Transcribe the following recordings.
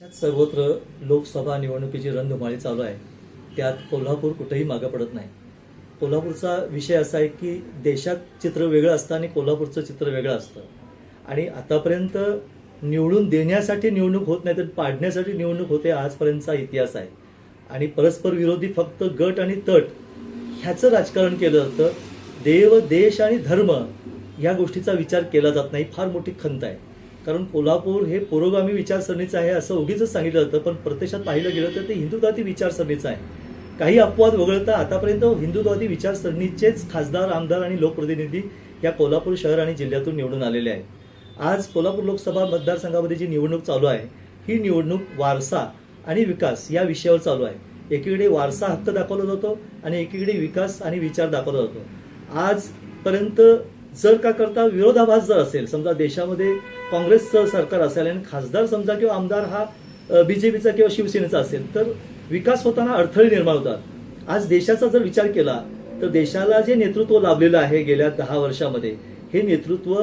त्यात सर्वत्र लोकसभा निवडणुकीची रंगमाळी चालू आहे. त्यात कोल्हापूर कुठेही मागं पडत नाही. कोल्हापूरचा विषय असा आहे की देशात चित्र वेगळं असतं आणि कोल्हापूरचं चित्र वेगळं असतं. आणि आतापर्यंत निवडून देण्यासाठी निवडणूक होत नाही तर पाडण्यासाठी निवडणूक होते आजपर्यंतचा इतिहास आहे. आणि परस्पर विरोधी फक्त गट आणि तट ह्याचं राजकारण केलं जातं. देव देश आणि धर्म या गोष्टीचा विचार केला जात नाही. फार मोठी खंत आहे. कारण कोल्हापूर हे पुरोगामी विचारसरणीचं आहे असं उगीच सांगितलं जातं पण प्रत्यक्षात पाहिलं गेलं तर ते हिंदुत्वादी विचारसरणीचं आहे. काही अपवाद वगळता आतापर्यंत हिंदुत्वादी विचारसरणीचेच खासदार आमदार आणि लोकप्रतिनिधी या कोल्हापूर शहर आणि जिल्ह्यातून निवडून आलेले आहेत. आज कोल्हापूर लोकसभा मतदारसंघामध्ये जी निवडणूक चालू आहे ही निवडणूक वारसा आणि विकास या विषयावर चालू आहे. एकीकडे वारसा हक्क दाखवला जातो आणि एकीकडे विकास आणि विचार दाखवला जातो. आजपर्यंत जर का करता विरोधाभास जर असेल समजा देशामध्ये काँग्रेसचं सरकार असेल आणि खासदार समजा किंवा आमदार हा बीजेपीचा किंवा शिवसेनेचा असेल तर विकास होताना अडथळे निर्माण होतात. आज देशाचा जर विचार केला तर देशाला जे नेतृत्व लाभलेलं आहे गेल्या दहा वर्षामध्ये हे नेतृत्व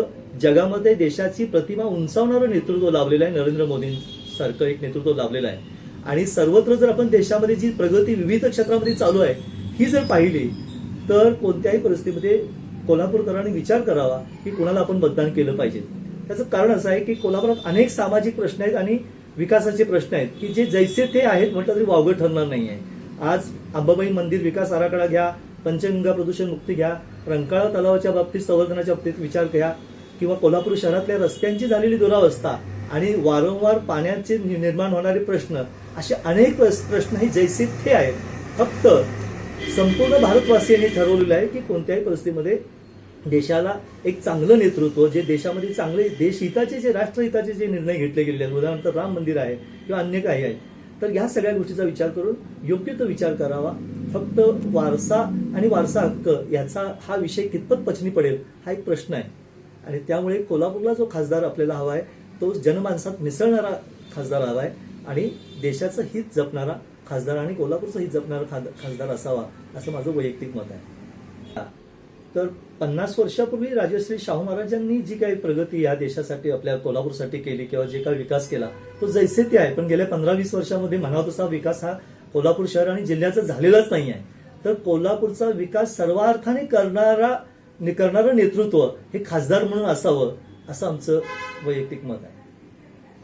जगामध्ये देशाची प्रतिमा उंचावणारं नेतृत्व लाभलेलं आहे नरेंद्र मोदींसारखं एक नेतृत्व लाभलेलं आहे. आणि सर्वत्र जर आपण देशामध्ये जी प्रगती विविध क्षेत्रामध्ये चालू आहे ही जर पाहिली तर कोणत्याही परिस्थितीमध्ये कोल्हापूरकरांनी विचार करावा की कोणाला आपण मतदान केलं पाहिजे. त्याचं कारण असं आहे की कोल्हापुरात अनेक सामाजिक प्रश्न आहेत आणि विकासाचे प्रश्न आहेत की जे जैसे ते आहेत म्हटलं तरी वावगं ठरणार नाही आहे. आज अंबाबाई मंदिर विकास आराखडा घ्या पंचगंगा प्रदूषण मुक्ती घ्या रंकाळा तलावाच्या बाबतीत संवर्धनाच्या बाबतीत विचार घ्या किंवा कोल्हापूर शहरातल्या रस्त्यांची झालेली दुरावस्था आणि वारंवार पाण्याचे निर्माण होणारे प्रश्न असे अनेक प्रश्न हे जैसे ते आहेत. फक्त संपूर्ण भारतवासियांनी ठरवलेलं आहे की कोणत्याही परिस्थितीमध्ये देशाला एक चांगलं नेतृत्व जे देशामध्ये चांगले देशहिताचे जे राष्ट्रहिताचे जे निर्णय घेतले गेलेले आहेत उदाहरणार्थ राम मंदिर आहे किंवा अन्य काही आहे तर ह्या सगळ्या गोष्टीचा विचार करून योग्य तो विचार करावा. फक्त वारसा आणि वारसा हक्क याचा हा विषय कितपत पचनी पडेल हा एक प्रश्न आहे. आणि त्यामुळे कोल्हापूरला जो खासदार आपल्याला हवा आहे तो जनमानसात मिसळणारा खासदार हवा आहे आणि देशाचं हित जपणारा खासदार आणि कोल्हापूरचं जपणारा खाद- खासदार असावा असं माझं वैयक्तिक मत आहे. तर पन्नास वर्षापूर्वी राजश्री शाहू महाराजांनी जी काही प्रगती या देशासाठी आपल्या कोल्हापूरसाठी केली किंवा जे काही विकास केला तो जैसे ते आहे. पण गेल्या पंधरा वीस वर्षामध्ये म्हणावा तसा विकास हा कोल्हापूर शहर आणि जिल्ह्याचा झालेलाच नाही आहे. तर कोल्हापूरचा विकास सर्वार्थाने करणारा करणारं नेतृत्व हे खासदार म्हणून असावं असं आमचं वैयक्तिक मत आहे.